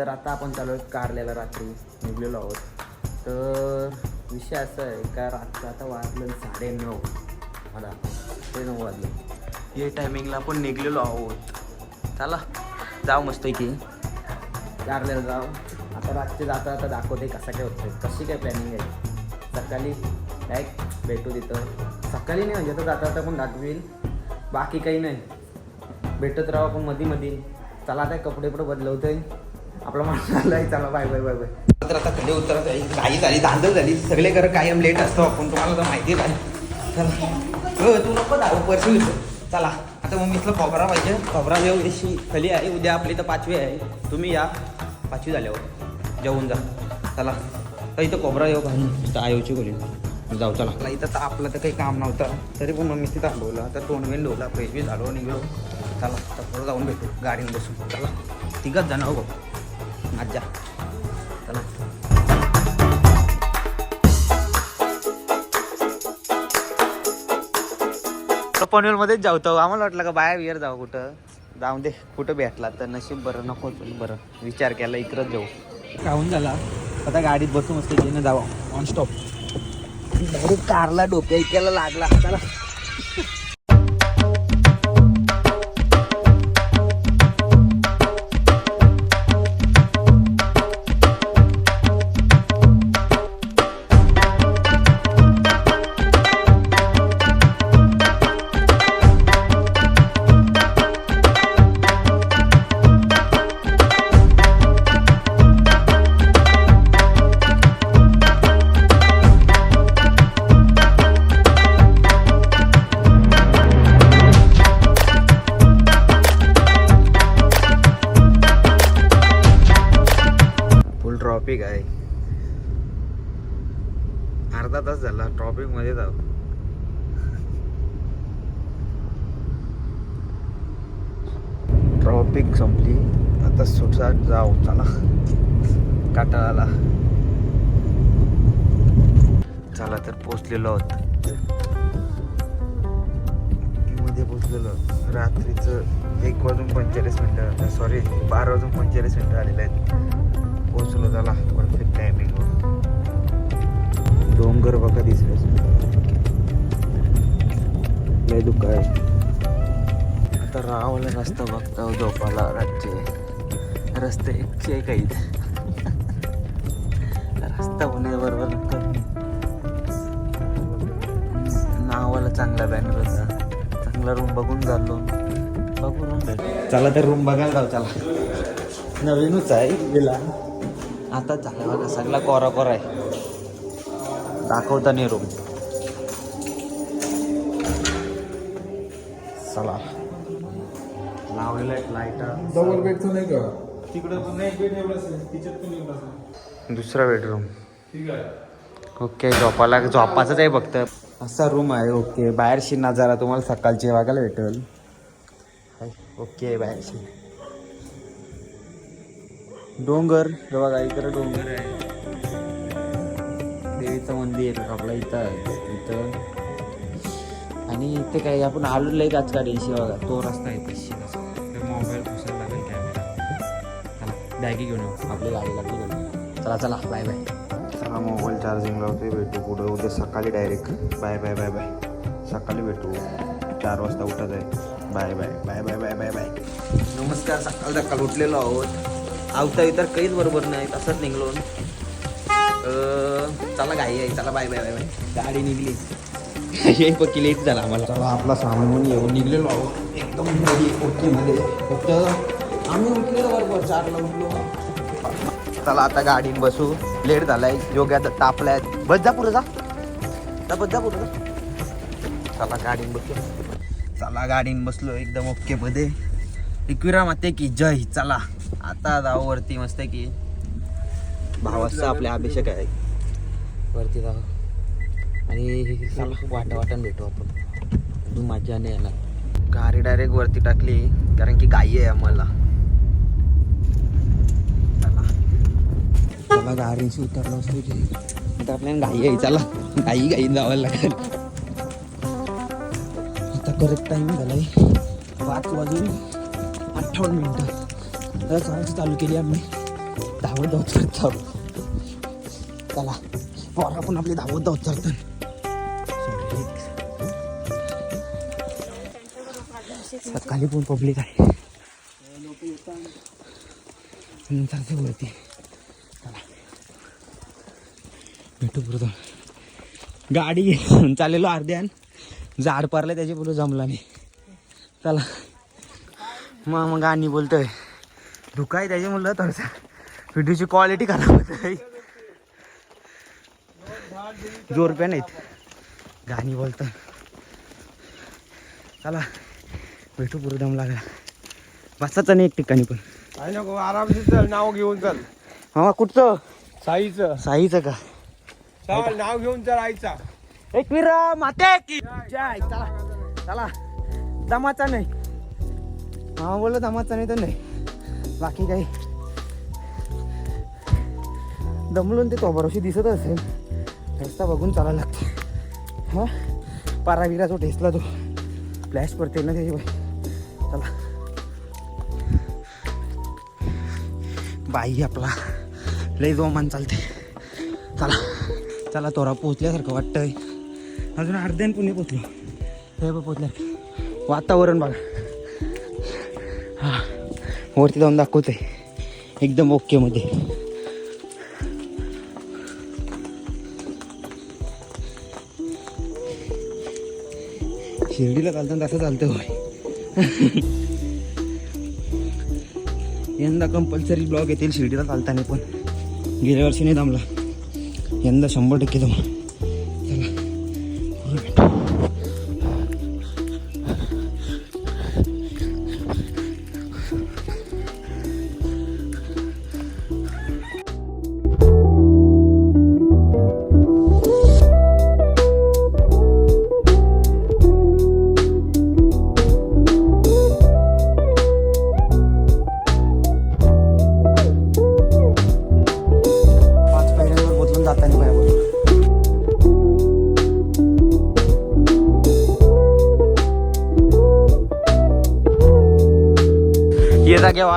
तर आता आपण चालू आहे कारल्याला रात्री निघलेलो आहोत. तर विषय असा आहे का रात्र आता वाजलं साडे नऊ मला साडे नऊ वाजले या टायमिंगला आपण निघलेलो आहोत. चला जाऊ मस्त की कारल्याला जाऊ. आता रात्री जाता आता दाखवते कसं काय होतं कशी काय प्लॅनिंग आहे. सकाळी डायरेक्ट भेटू तिथं? सकाळी नाही म्हणजे तर जाता जाता पण दाखवेल. बाकी काही नाही. भेटत राहू आपण मधी मध्ये चला आता कपडे पण बदलवतोय. आपला माणूस आलाय चला बाय बाय बाय बाय. तर आता कडे उतरत आहे. घाई झाली धांदल झाली. सगळे घर कायम लेट असतो. आपण तुम्हाला तर माहिती आहे. चला. हो तू नको दारू परशी चला. आता मम्मीतलं खोबरा पाहिजे. खोबरा घेऊ. अशी खाली आहे. उद्या आपली तर पाचवी आहे. तुम्ही या. पाचवी झाल्यावर. जेवून जा. चला. तर इथं खोबरा येऊ घालून इथं आयोची खोली. जाऊ चला. इथं तर आपलं तर काही काम नव्हतं. तरी पण मम्मी तिथं थांबवलं. आता तोंडवेन धुवला फ्रेश बी झालो निघलो. चला तर पुढं जाऊन भेटू. गाडीने बसून. चला. तिघंच जण हो मज्जा चला. पनवेलमध्येच जाऊ तो आम्हाला वाटलं का बाहेर बियर जाऊ कुठं? जाऊन दे कुठं भेटला तर नशीब बरं नको बरं. विचार केला इकडंच जाऊ. खाऊन झाला. आता गाडीत बसून घेणं जावं. ऑन स्टॉप डायरेक्ट कारला डोक्या इक्याला लागला. चला. अर्धा तास झाला ट्रॉफिकमध्ये जाऊ. ट्रॉफिक संपली. आता सुटसाट जाऊ चला काटाळाला. चला तर पोचलेलो आहोत. मध्ये पोचलेलो रात्रीचं एक वाजून पंचेचाळीस मिनटं सॉरी बारा वाजून पंचेचाळीस मिनटं आलेले आहेत. पोचलो झाला परफेक्ट टायमिंग डोंगर बघा दिसले लय दुःख आहे. आता रावला रस्ता बघता झोपाला राज्य रस्ते एकशे एक आहेत. रस्ता होण्याबरोबर नावाला चांगला बॅनर होता. चांगला रूम बघून झालो. बघू रूम चला तर रूम बघायला जाऊ चला. नवीनच आहे गेला आता बघा सगळा कोरा कोरा आहे. दाखवता नाही रूम चला. लावलेला एक लाइट डबल बेडचं नाही का? तिकडं पण नाही बेड एवढंच आहे. तिच्यात पण एवढंच आहे. दुसरा बेडरूम ठीक आहे. ओके झोपाला झोपाचंच आहे फक्त. असा रूम आहे ओके. बाहेरशी नजारा तुम्हाला सकाळची बघायला भेटेल. ओके बाहेरशी. डोंगर. बघा इकडे डोंगर आहे. देवीचं मंदिर आपलं इथं आहे. इथं. आणि इथे काय आपण आलो लई का रेशी बघा तो रस्ता आहे तशी मोबाईल पुसायला लागेल कॅमेरा चला बॅगी घेऊन येऊ. आपली गाडी लागली घेऊन चला चला बाय बाय चला मोबाईल चार्जिंग लावते भेटू पुढं. उद्या सकाळी direct bye bye bye bye सकाळी भेटू. चार वाजता उठत आहे. Bye bye bye bye bye bye bye नमस्कार सकाळ सकाळ उठलेलो आहोत. आवता इतर काहीच बरोबर नाही तसंच निघलो. चला घाई आहे चला बाय बाय बाय बाय. गाडी निघली. हे पक्की लेट झाला आम्हाला. चला आपला सामान येऊन निघलेलो आहोत. एकदम ओकेमध्ये फक्त आम्ही उठलेलो बरोबर चारला उठलो. चला आता गाडीत बसू. लेट झालाय. योग्य आता तापलाय. बस जा पुढे जा. बस जा पुढे चला गाडीत बसलो चला गाडीत बसलो. एकदम ओके मध्ये. एकविरा माते की जय. चला आता जाऊ वरती. मस्त की. भावाचं आपले अभिषेक आहे. वरती जाऊ आणि वाटा वाटण भेटू आपण. अजून मजा नाही येणार. गाडी डायरेक्ट वरती टाकली कारण की गाई आहे आम्हाला. चला. गाडीशी उतरलो असतो आता आपल्याला घाई आहे. चला. घाई घाई जावं लागेल. आता करेक्ट टाइम झालाय. पाच वाजून अठ्ठावन्न मिनिटं. चालू केली आम्ही. धावत धावत करत चालू चला पोरा पण आपली धावत धावत चालतात सकाळी पण पब्लिक आहे. नंतर ते वरती. चला. भेटू पुरतो गाडी घेऊन चाललेलो अर्ध्यान झाड पारलं त्याच्या पुढे जमला नाही. चला. मग मग गाणी बोलतोय. धुकाय त्याचे म्हणलं थोडंसं व्हिडिओची क्वालिटी खराब होत आहे. जोरप्या नाहीत. गाणी बोलतं चला भेटू पुरं दम लागला. बसायचं नाही एक ठिकाणी पण. काय नको आरामशीर चल नाव घेऊन चल. हा कुठचं? साईचं. साईचं का? चल नाव घेऊन चल आईचा. एक विरा माते की. जय चला. चला दमाचा नाही. हा बोललो दमाचा नाही तर नाही. बाकी काही दमलून ते तोबरोशी दिसत असेल रस्ता बघून चालायला लागते हा? पाराविरा जो ठेसला तो. फ्लॅश पडते ना त्याची चला. बाई आपला. लय जोमान चालते चला. चला तोरा पोचल्यासारखं वाटतंय. अजून अर्ध्यान पुणे पोचलो. हे बघ पोचल्या वातावरण बघा. हा. वरती जाऊन दाखवते एकदम ओके शिर्डीला चालताना तसं चालतं होय. यंदा कंपल्सरी ब्लॉग येतील शिर्डीला चालताना पण. गेल्या वर्षी नाही थांबला. यंदा शंभर टक्के जमा चला.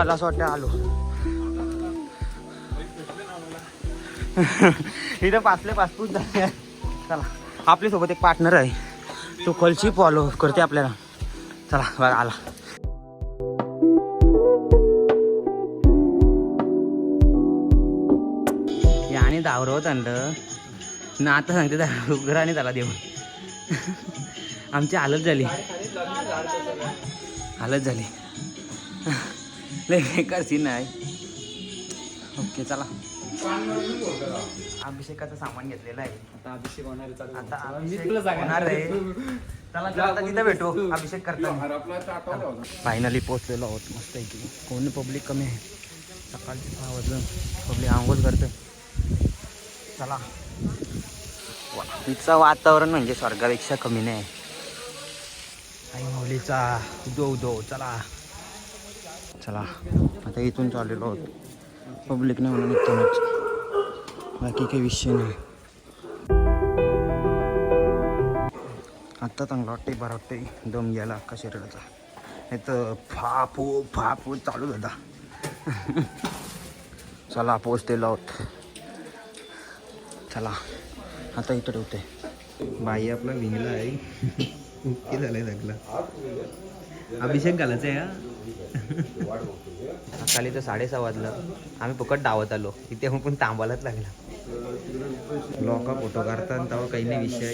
आला असं वाटतं आलो. इथं पाचले पासपूस झाले. चला आपल्यासोबत एक पार्टनर आहे. तो कलची फॉलो करते आपल्याला. चला बघा आला. याने दावरवत आणलं ना आता सांगते त्या घराने त्याला देऊन. आमची हालत झाली. हालत झाली. लय बेकार सीन आहे. ओके चला. अभिषेकाचं सामान घेतलेलं आहे. आता अभिषेक होणार आता अभिषेक होणार आहे. चला चला आता तिथं भेटू. अभिषेक करताना फायनली पोहोचलेलो आहोत. मस्त आहे की. कोणी? पब्लिक कमी आहे. सकाळचे सहा वाजून पब्लिक आंघोळ करतं चला. वा, तिचं वातावरण म्हणजे स्वर्गापेक्षा कमी नाही. आई माऊलीचा उदो उदो. चला. चला आता इथून चाललेलो आहोत. पब्लिकने म्हणून इथूनच. बाकी काही विषय नाही. आत्ता चांगला वाटतंय बरं वाटतंय. दम यायला अख्खा शरीराचा. नाही तर फापू फापू चालू दादा चला पोचतेलो आहोत. चला आता इथं ठेवते. बाई आपला विंगला आहे. ओके झालाय सगळं. अभिषेक घालायचा आहे हा? सकाळी तर साडेसहा वाजलं. आम्ही फुकट डावत आलो. इथे मग पण थांबायलाच लागला. लोक फोटो काढतात तेव्हा काही नाही विषय.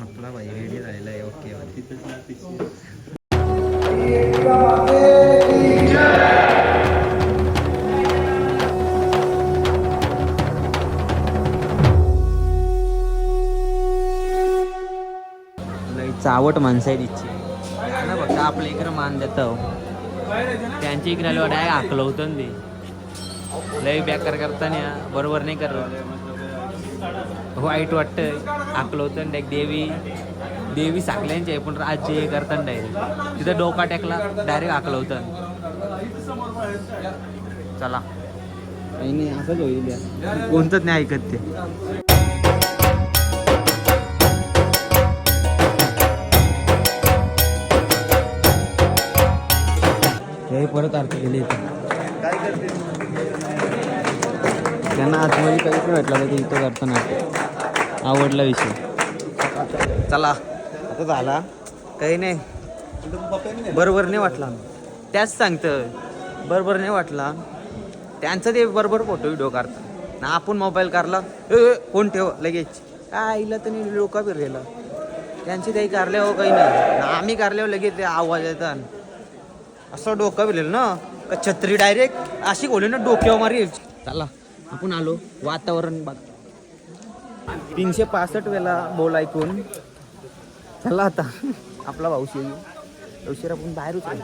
आपला भाई रेडी झालेला आहे. ओके चावट माणसं आहे तिची ना बघता आपल्या इकडं मान देतं. त्यांच्या इकडे आलो डायरेक्ट आकलं होतं ते. लई बेकार करताना बरोबर नाही करत. वाईट वाटतं आकलं होतं डायरेक्ट देवी देवी साकल्यांची आहे पण राज्य हे करताना डायरेक्ट तिथं डोका टेकला डायरेक्ट आकलं होतं. चला. नाही असंच होईल कोणतंच नाही ऐकत ते. हे परत अर्थ गेले त्यांना आतमध्ये काहीच नाही भेटलं तर इथं करताना आवडला विषय. चला आता झाला. काही नाही. बरोबर नाही वाटला. त्याच सांगतं बरोबर नाही वाटला. त्यांचं ते बरोबर फोटो व्हिडिओ काढतात. ना आपण मोबाईल काढला ए, फोन ठेव लगेच. काय आईला तर नाही लोक फिरलेला. त्यांचे काही हो, कारल्यावर काही नाही. आम्ही आम्ही कारल्यावर हो, लगेच ते आवाज येतात. असं डोकं फिरलेलं ना? का छत्री डायरेक्ट अशी खोली ना डोक्यावर मारी चला आपण आलो वातावरण बघ. तीनशे पासष्ट वेळा बोल ऐकून. चला आता आपला भाऊ येऊ. उशीर आपण बाहेर आहे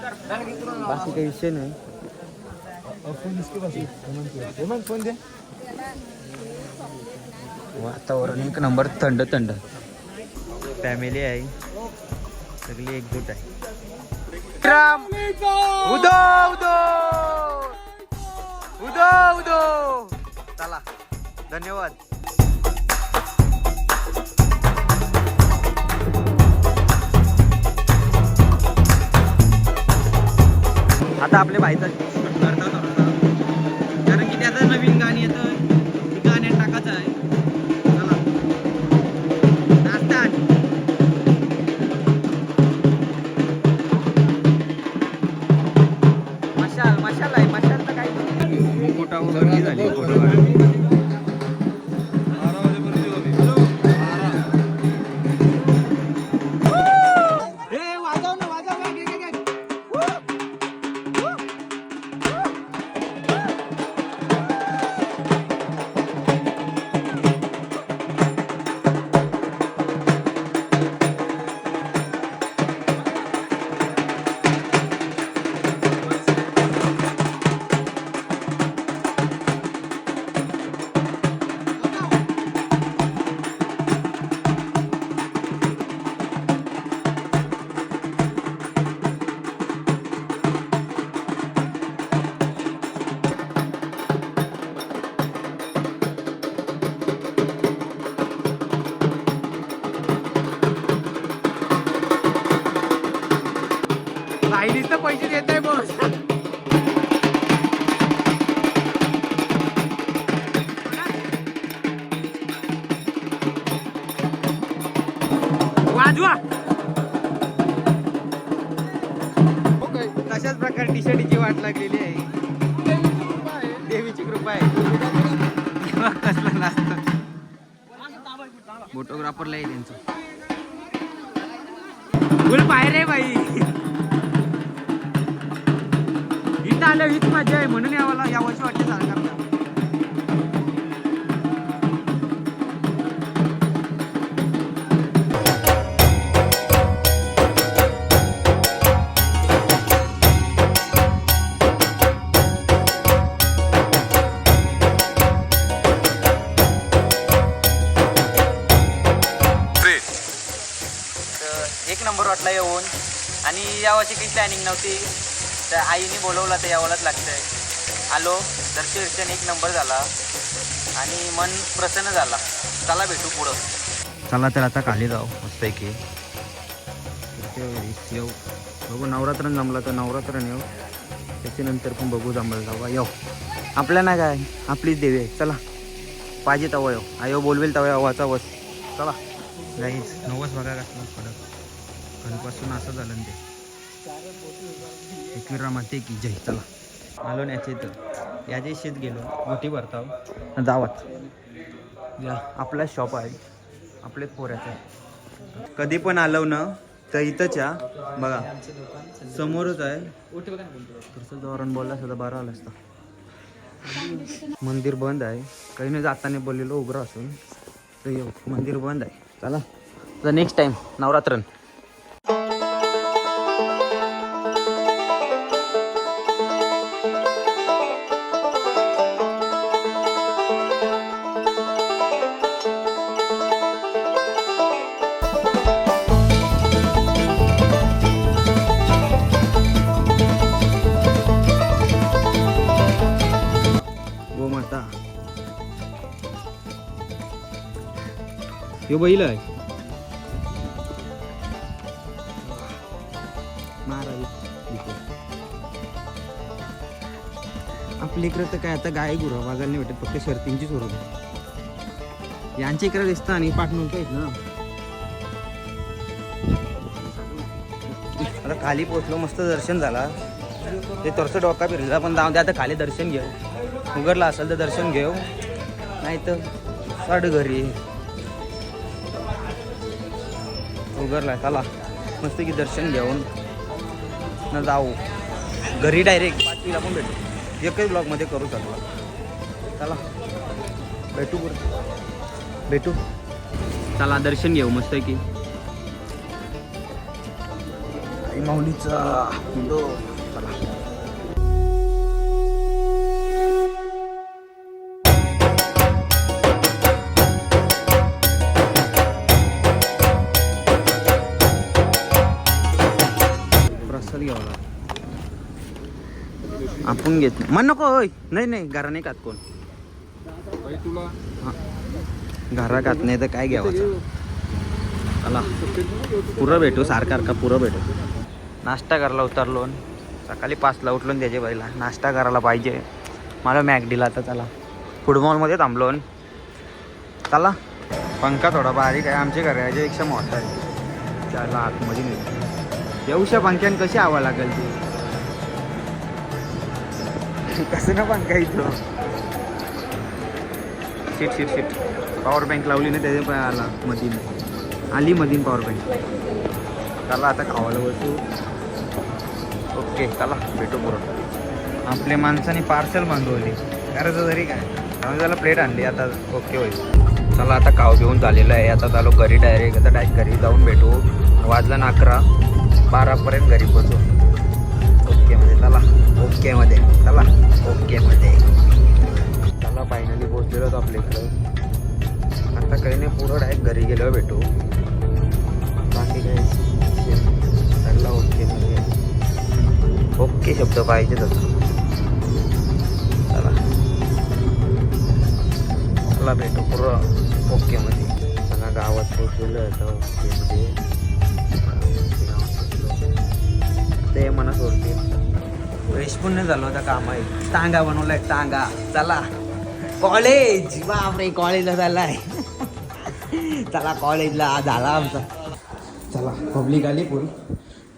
बाकी काही विषय नाही. फोन वातावरण एक नंबर थंड थंड. फॅमिली आहे. सगळी एकजूट आहे. विक्रम उदो उदो उदो उदो चला धन्यवाद. आता आपले बाईचा कारण की त्याचं नवीन गाणी येतं. ती गाण्यात टाकायचं आहे. मोठा गर्दी पैसे देत आहे बस वाजवा. तशाच प्रकारे टी शर्टची वाट लागलेली आहे? देवीची कृपा आहे. कसलं नसतं. फोटोग्राफरला आहे त्यांचं. फुल आहे बाई. इथं हीच मजा आहे म्हणून यावाला यावर्षी वाटते सरकारला तर एक नंबर वाटला येऊन. आणि यावर्षी काही प्लॅनिंग नव्हती. तर आईने बोलवलं तर यावंच लागतंय. आलो दर्शन दर्शन एक नंबर झाला. आणि मन प्रसन्न झाला. चला भेटू पुढं. चला तर आता खाली जाऊ मस्तपैकी. येऊ. बघू नवरात्र जमला तर नवरात्र येऊ त्याच्यानंतर पण बघू जमलं जाऊ येऊ. आपल्या नाही काय? आपलीच देवी आहे. चला. पाहिजे तवा येऊ. आयो बोलवेल तवा येवाचा वस चला. गाईच नवस बघा कसला फरक. घरपासून असं झालं ना ते. एकविरा माते की जय. चला. आलो याचे तर याचे शेत गेलो मोठी भरताव. जावात या. आपला शॉप आहे. आपलेच पोऱ्याचं. कधी पण आलो ना तर इथंच या. बघा. समोरच आहे. तसं जोरण बोलला सुद्धा बरं आलं असतं. मंदिर बंद आहे. काही नाही जाताना बोललेलो उग्र असून तर येऊ. मंदिर बंद आहे. चला. तर नेक्स्ट टाईम नवरात्रन. यो बैल आहे. आपल्या इकडे तर काय आता गाय गुरं वाजायला नाही भेटत फक्त शर्तींची सुरू यांच्या इकडे दिसतं आणि पाठवून काहीच ना. आता खाली पोचलो मस्त दर्शन झाला. ते थोडंसं डोका फिरला पण जाऊ द्या आता खाली दर्शन घेऊ. उघडला असेल तर दर्शन घेऊ. नाही तर साड घरी. उघडला चला मस्त की दर्शन घेऊन न जाऊ. घरी डायरेक्ट पाचवीला पण भेटू. एकच ब्लॉगमध्ये करू शकला. चला भेटू पुढे. भेटू. चला दर्शन घेऊ मस्त की माऊलीचा. घेत नाही म्हण नको होय. नाही नाही घरा नाही खात कोण. घरा खात नाही तर काय घ्यावं? चला. पुरं भेटू सारखा सारखा पुरं भेटू. नाश्ता करायला उतरलो सकाळी पाचला उठलो त्याच्या बाईला. नाश्ता करायला पाहिजे. मला मॅक दिला आता चला. फुटबॉलमध्ये थांबलो. चला. पंखा थोडा बारीक आहे आमच्या घराच्यापेक्षा मोठा आहे. त्याला आतमध्ये येऊशा पंख्यान कशी हवा लागेल ती? कसं ना पंखा इथं shit shit shit power bank लावली ना त्याच्या पण आला मधीन. आली मधीन पॉवर बँक चला आता खावायला बसू. ओके चला भेटू पुरं आपल्या माणसाने पार्सल मागवली. करायचं जरी काय. आम्ही त्याला प्लेट आणली आता ओके होईल. चला आता खाव घेऊन झालेलं आहे. आता चालू घरी डायरेक्ट आता डायरेक्ट घरी जाऊन भेटू. वाजलं ना अकरा. बारापर्यंत घरी पोचू ओकेमध्ये चला ओकेमध्ये चला फायनली पोहोचलेलो आपल्या इकडं. आता काही नाही पुढं डायरेक्ट घरी गेल्यावर भेटू. बाकी काय सगळं ओके मध्ये. ओके शब्द पाहिजे तसं चला. चला भेटू पुरं ओके मध्ये. चला गावात पोचलेलं आता ओके मध्ये. ते मना सोडते वेश पुण्य झालं होतं काम आहे टांगा बनवलाय टांगा चला. कॉलेज बापरे कॉलेजला चाललाय. चला कॉलेजला झाला आमचा. चला पब्लिक आली पूर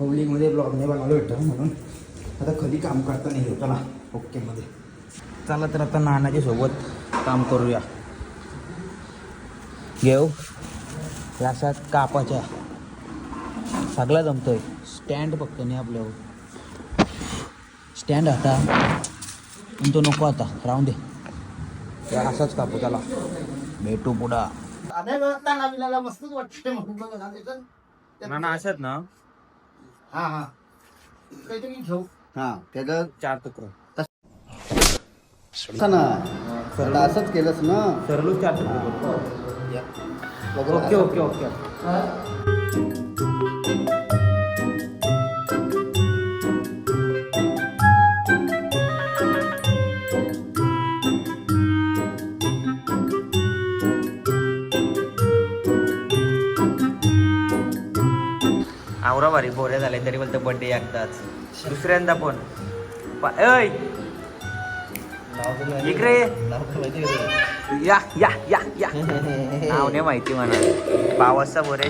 पब्लिकमध्ये ब्लॉग नाही बनवलं भेटतं म्हणून. आता कधी काम करता नाही चला ओकेमध्ये चला तर आता नानाच्या सोबत काम करूया. घेऊ. अशा कापाच्या. सगळा जमतोय. स्टँड फक्त नाही आपल्यावर. स्टँड आता. पण तो नको आता. राहून दे. असाच कापू त्याला. भेटू पुढा. मस्तच वाटते म्हणून ना असत ना. हा हा. काहीतरी घेऊ. हा त्याचं चार तुकडं. ना. तर असंच केलंस ना. सरलूच चार तुकडं ओके ओके ओके. आवरा भारी बोऱ्या झाले तरी बोलतो बड्डे एकदाच. दुसऱ्यांदा पण पा- ऐ! इकडे या या या या. नाव नाही माहिती म्हणा पावसचा बोऱ्या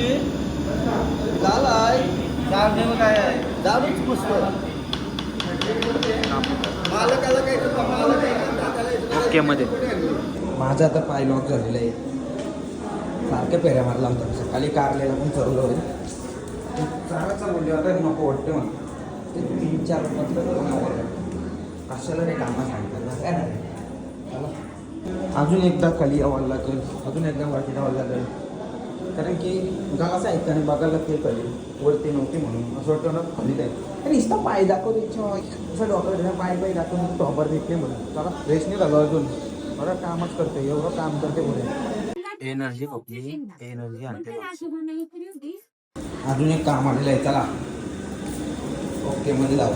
मिरची लाल आहे मग काय आहे? दारूच मस्त मालकाला काय करतो मालक ओके मध्ये. माझा आता पाय लॉक झालेला आहे. सारख्या फेऱ्या मारला होता. सकाळी कारलेला पण चरवलं होतं चाराचा बोलले आता नको वाटतं मला. ते तीन चार पत्र कशाला रे कामा सांगितलं काय नाही. अजून एकदा खाली यावं लागेल अजून एकदा वरती यावं लागेल कारण की गावाचं ऐकतं आणि बघायला ते खाली वरती नव्हती म्हणून असं वाटतं ना खाली जाईल आणि नुसता पाय दाखव त्याच्या असं डॉक्टर पाय पाय दाखवून टॉपर भेटले म्हणून. चला रेस्ट नाही झालं अजून. मला कामच करते एवढं काम करते पुढे. एनर्जी खोकली एनर्जी आणते. अजून एक काम आलेलं आहे चला. ओके मध्ये जाऊ.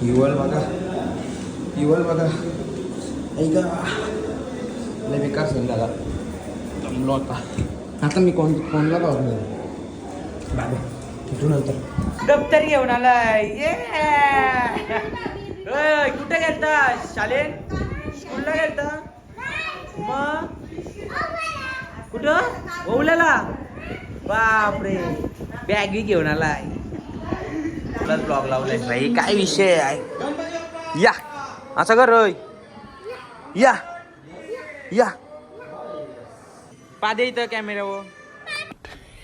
हिवल बघा. हिवल बघा. ऐका लय बेकार सीन झाला जमलो आता आता मी कोण कोणला पाहून बाबा तिथून नंतर. दप्तर घेऊन आलाय. ये! कुठे गेलता? शालेन स्कूलला गेलता? मग? कुठं? ओवल्याला? बापरे. बॅगी घेऊन आलाय. तुलाच ब्लॉग लावलाय. भाई काय विषय आहे? या. असं कर रोय या. या. पादे इथं कॅमेऱ्यावर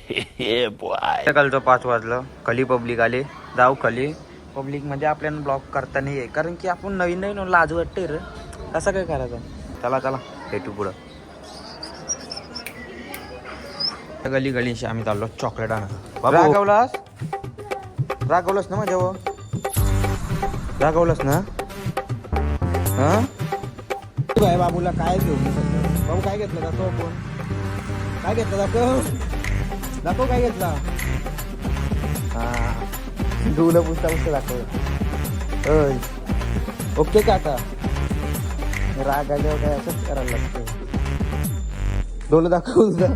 सकाळचं पाच वाजलं. खाली पब्लिक आले. जाऊ खाली. पब्लिकमध्ये आपल्याला ब्लॉग करता नाही आहे कारण की आपण नवीन नवीन लाज वाटते रे. कसं काय करायचं? चला चला. भेटू पुढं. गली गलीशी आम्ही चाललो. चॉकलेट आणा रागवलास? रागवलंस ना माझ्यावर? रागवलंस ना? हा? बाबूला काय घेऊ बाबू काय घेतलं दाखव आपण काय घेतलं? दाखव. दाखव काय घेतला? हा. धुवलं पुसता पुसता दाखव. ओके का आता? राग आल्यावर काय असंच करायला लागतं डोलं दाखव तुझं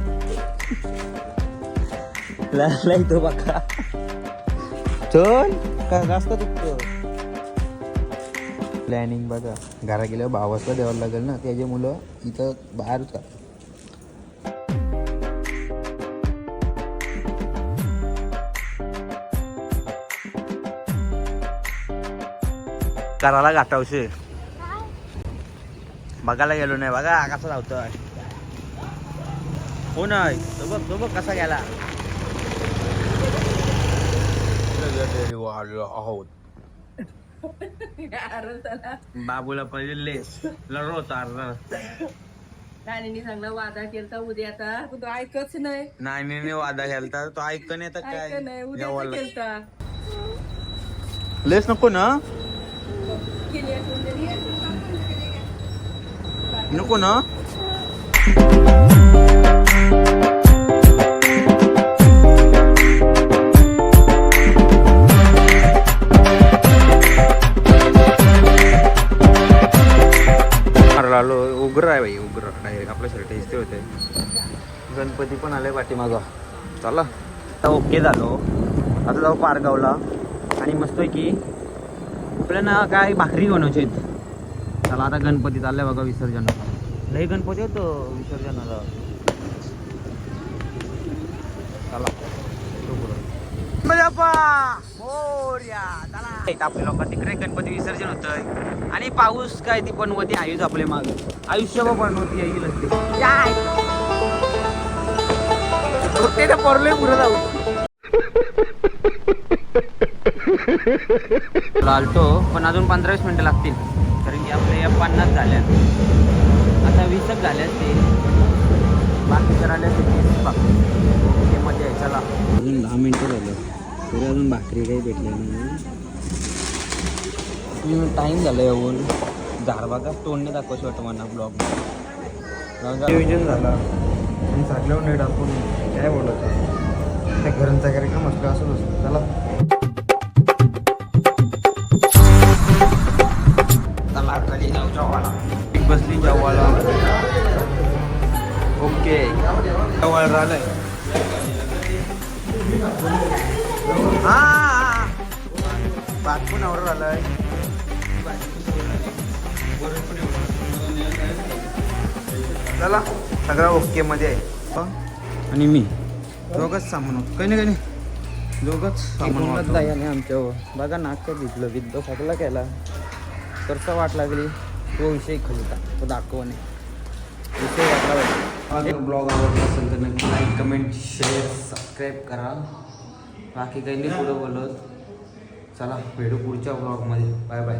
तो बघा. चल. का जास्त दुखतं प्लॅनिंग बघा. घरा गेल्यावर भावासला द्यावं लागेल ना. त्याचे मुलं इथं बाहेर का कराला गाठावशे बघायला गेलो नाही बघा कसा धावतोय. हो नाही तो बघ तो बघ कसा गेला. आहोत बाबूला पहिले लेस लढवता राणीने सांगलं वादा केलता उद्या आता. तू ऐकच नाही. नाही वादा घ्यालता तो ऐक नाही तर ऐक नाही. काय उद्या. केलता. लेस नको ना? केली नको ना. आलो उग्र आहे भाई उग्र. डायरेक्ट आपल्या शर्ट इस्ते होते. गणपती पण आले पाठीमागं. चला. आता ओके झालो. आता जाऊ पारगावला. आणि मस्त की आपल्याला काय भाकरी बनवायची चला आता गणपती चाललाय बघा विसर्जन लई गणपती होतो विसर्जनाला. चला. येतो पुढं. गणपती आपल्या लोक तिकडे गणपती विसर्जन होतंय. आणि पाऊस काय ती पनवती आयुष आपले माग. आयुष्य पनवती येईल असते ते तर पडलोय पुढे जाऊ चालतो पण अजून पंधरा वीस मिनिटं लागतील. कारण की आपल्या या पन्नास झाल्या आता वीसच झाल्या ते. बाकी करायला तीस बाकी ओके मजा आहे चला. अजून दहा मिनिटं झालं. तरी अजून भाकरी काही भेटली नाही. टाईम झालं येऊन झाडबागा तोंडने दाखवायचं वाटतं मला ब्लॉग नियोजन झाला. आणि साठल्यावर नीट आपण काय बोलत? त्या घरांचा कार्यक्रम असतो असंच असतं. चला. जेवायला एक बसली जेवायला ओके. जेवायला राहिलंय. हा, भात पण आवडत आलाय चला सगळं ओके मध्ये आहे. आणि मी? दोघच सामान होतो. काही नाही काही नाही. दोघच सामान आमच्यावर. बघा नाक भिजलं विद्ध फाटला केला. तरचा वाट लागली. तो विषय खलिता तो दाखवणे विषय वाटला ब्लॉग आवडला असेल तर नक्की लाईक कमेंट शेअर सबस्क्राईब करा. बाकी काही नाही पुढं बोलत. चला भेटू पुढच्या ब्लॉगमध्ये बाय बाय